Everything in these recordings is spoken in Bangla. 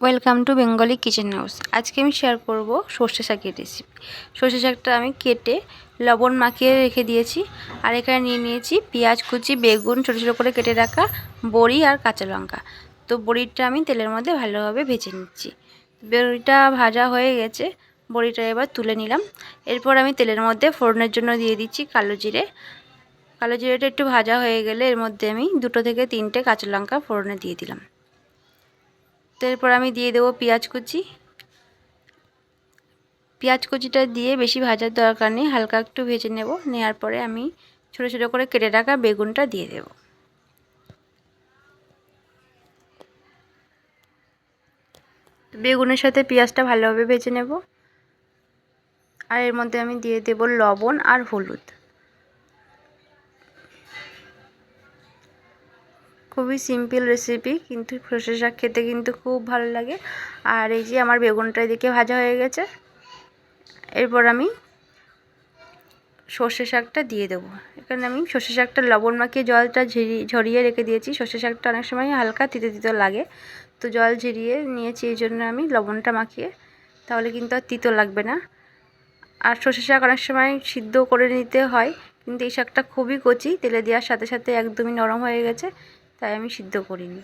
Welcome to Bengali kitchen house আজকে আমি শেয়ার করব সর্ষে শাকের রেসিপি সর্ষে শাকটা আমি কেটে লবণ মাখিয়ে রেখে দিয়েছি আর এখানে নিয়ে নিয়েছি পেঁয়াজ, কুচি, বেগুন ছোটো ছোটো করে কেটে রাখা বড়ি আর কাঁচা লঙ্কা। তো বড়িটা আমি তেলের মধ্যে ভালোভাবে ভেজে নিচ্ছি। বড়িটা ভাজা হয়ে গেছে, বড়িটা এবার তুলে নিলাম। এরপর আমি তেলের মধ্যে ফোড়নের জন্য দিয়ে দিচ্ছি কালো জিরে। কালো জিরেটা একটু ভাজা হয়ে গেলে এর মধ্যে আমি দুটো থেকে তিনটে কাঁচা লঙ্কা ফোড়নে দিয়ে দিলাম। তো এরপর আমি দিয়ে দেবো পেঁয়াজ কুচি। পেঁয়াজ কুচিটা দিয়ে বেশি ভাজার দরকার নেই, হালকা একটু ভেজে নেব নেওয়ার পরে আমি ছোটো ছোটো করে কেটে রাখা বেগুনটা দিয়ে দেব। বেগুনের সাথে পেঁয়াজটা ভালোভাবে ভেজে নেব। আর এর মধ্যে আমি দিয়ে দেব লবণ আর হলুদ। খুবই সিম্পল রেসিপি কিন্তু সর্ষে শাক খেতে কিন্তু খুব ভালো লাগে। আর এই যে আমার বেগুনটা এদিকে ভাজা হয়ে গেছে। এরপর আমি সর্ষে শাকটা দিয়ে দেবো। এখানে আমি সর্ষে শাকটা লবণ মাখিয়ে জলটা ঝরিয়ে ঝরিয়ে রেখে দিয়েছি। সর্ষে শাকটা অনেক সময় হালকা তিতে তিতো লাগে। তো জল ঝরিয়ে নিয়েছি, এই জন্য আমি লবণটা মাখিয়ে। তাহলে কিন্তু আর তিতো লাগবে না। আর সর্ষে শাক অনেক সময় সিদ্ধ করে নিতে হয়, কিন্তু এই শাকটা খুবই কচি। তেলে দেওয়ার সাথে সাথে একদমই নরম হয়ে গেছে। তাই আমি সিদ্ধ করিনি।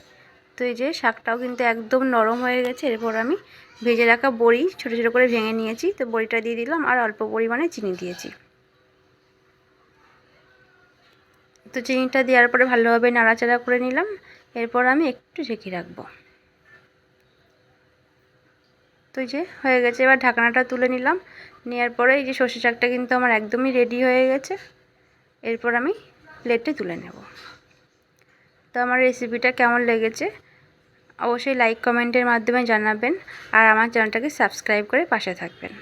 তো এই যে শাকটাও কিন্তু একদম নরম হয়ে গেছে, এরপর আমি ভেজে রাখা বড়ি ছোটো ছোটো করে ভেঙে নিয়েছি। তো বড়িটা দিয়ে দিলাম আর অল্প পরিমাণে চিনি দিয়েছি। তো চিনিটা দেওয়ার পরে ভালোভাবে নাড়াচাড়া করে নিলাম। এরপর আমি একটু ঢেকে রাখব। তো এই যে হয়ে গেছে, এবার ঢাকনাটা তুলে নিলাম। নেওয়ার পরে এই যে সর্ষে শাকটা কিন্তু আমার একদমই রেডি হয়ে গেছে। এরপর আমি প্লেটে তুলে নেব। তো আমার রেসিপিটা কেমন লেগেছে, অবশ্যই লাইক কমেন্টের মাধ্যমে জানাবেন আর আমার চ্যানেলটাকে সাবস্ক্রাইব করে পাশে থাকবেন।